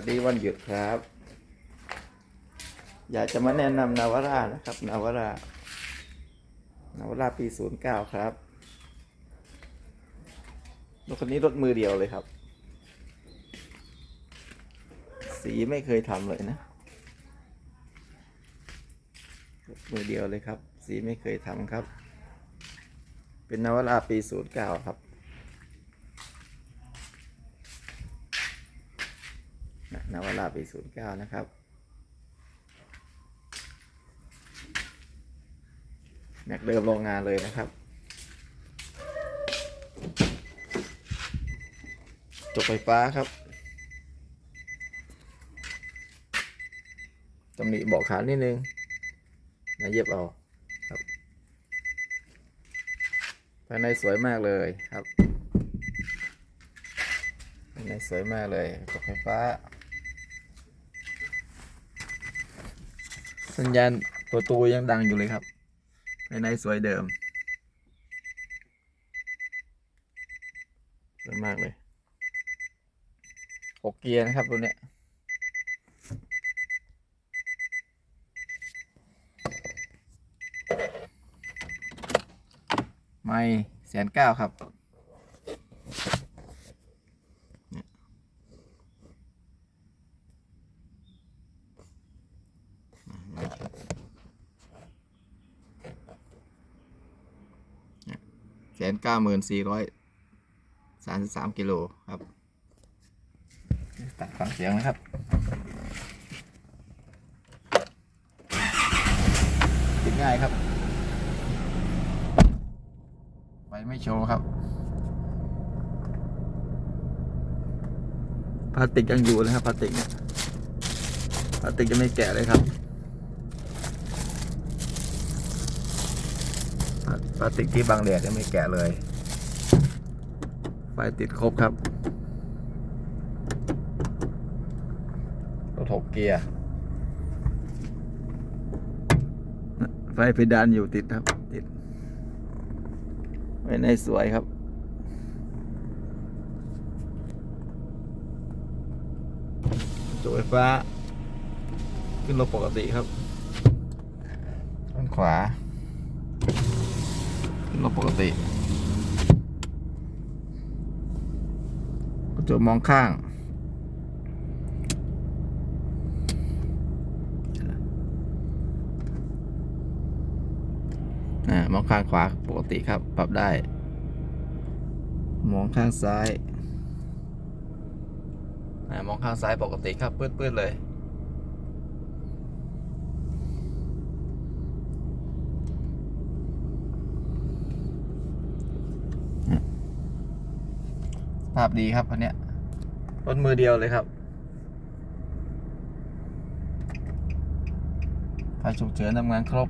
วัสดีวันหยุดครับ อยากจะมาแนะนำนาวรานะครับ นาวรานาวราปีศูนย์เก้าครับรถคันนี้รถมือเดียวเลยครับ สีไม่เคยทำเลยนะรถมือเดียวเลยครับ สีไม่เคยทำครับ เป็นนาวราปีศูนย์เก้าครับ นะนาวาร่าปีศูนย์เก้านะครับ แม็กเดิมโรงงานเลยนะครับ จบไฟฟ้าครับตำหนิเบอกขานิดนึงนะเย็บเอาครับภายในสวยมากเลยครับภายในสวยมากเลยจบไฟฟ้า สัญญาณประตูยังดังอยู่เลยครับภายในสวยเดิมสวยมากเลยหกเกียร์นะครับตัวเนี้ยไม่แสนเก้าครับ สนเก้าหมื่นสี่ร้อยสามสิบสามกิโลครับ ตัดฟังเสียงนะครับติดง่ายครับไฟไม่โชว์ครับพลาสติกยังอยู่เลยครับพลาสติกเนี่ยพลาสติกยังไม่แกะเลยครับ พลาสติกที่บังแดดยังไม่แกะเลย ไฟติดครบครับรถหกเกียร์ไฟเพดานอยู่ติดครับ ติดไว้ในสวยครับจบไฟฟ้า ขึ้นรถปกติครับด้านขวาน รถปกติกระจกมองข้าง มองข้างขวาปกติครับ ปรับได้ มองข้างซ้าย มองข้างซ้ายปกติครับ ปื้ดๆเลย ภาพดีครับอันเนี้ยรถมือเดียวเลยครับไฟฉุกเฉินทำงานครบ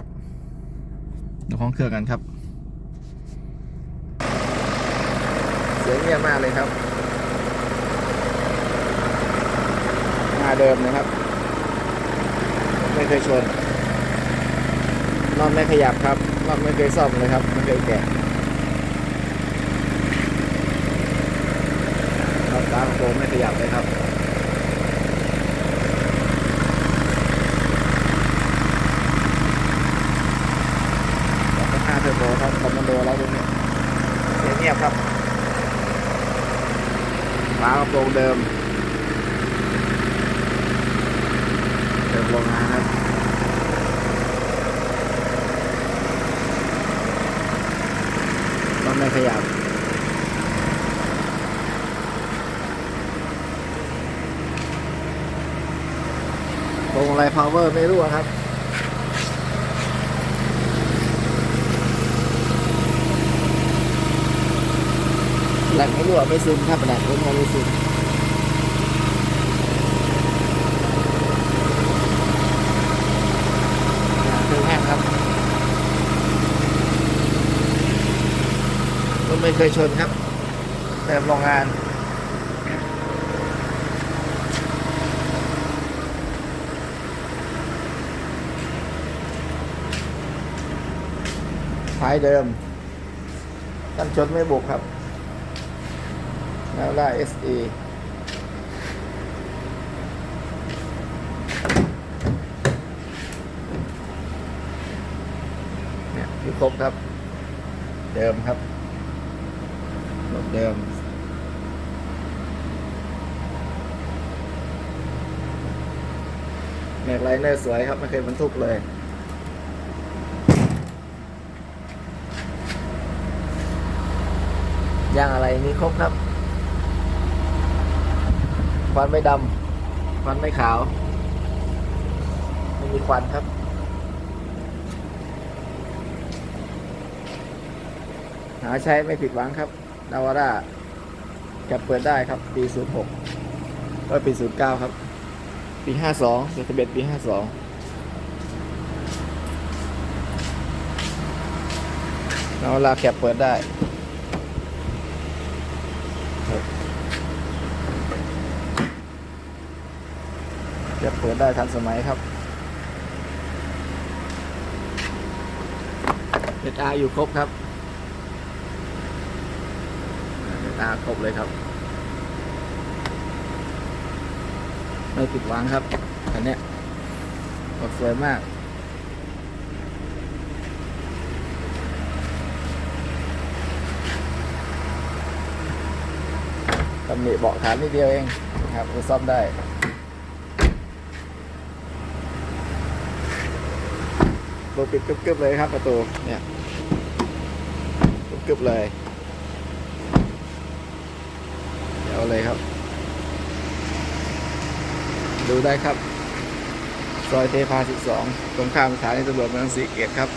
ดูห้องเครื่องกันครับ เสียงเงียบมากเลยครับหน้าเดิมนะครับ ไม่เคยชนรอบไม่ขยับครับรอบไม่เคยซ่อมเลยครับ ไม่เคยแกะ รอบตามไม่ขยับเลยครับห้าเทอร์โบครับคอมมานโดเราตรงนี้เสียเงียบครับฝากระโปรงเดิมเดิมโรงงานครับต้องไม่ขยับ ตรง อะไรพาวเวอร์ไม่รั่วครับแหลกไม่รั่วไม่ซึมครับแหลกไม่รั่วไม่ซึมเครื่องแห้งครับไม่เคยชนครับ แต่โรงงานายเดิมกันชนไม่บุกครับแล้วล่า SE เนี่ยคือครบครับ เดิมครับรถเดิมแม็กไลเนอร์สวยครับ ไม่เคยบรรทุกเลย ยางอะไรมีครบครับควันไม่ดำควันไม่ขาว ไม่มีควันครับ หาใช้ไม่ผิดหวังครับ นาวาร่าแกปเปิดได้ครับ ปี 06ก็ปี 09 ครับ ปี 52เซตเบ็ดปี 52นาวาร่าแคปเปิดได้ ครับแคปเปิดได้ทันสมัยครับเออาอยู่ครบครับเด็กตาครบเลยครับ ไม่ผิดหวังครับอันนี้ออกสวยมาก ตำหนิเบาะฐานนิดเดียวเองนะครับจะซ่อมได้ตัวปิดกึบๆเลยครับประตูเนี่ยกึบๆเลยเดี๋ยวเลยครับ ดูได้ครับ ซอยเทพา 12 ตรงข้ามสถานีตำรวจเมืองศรีเกตครับ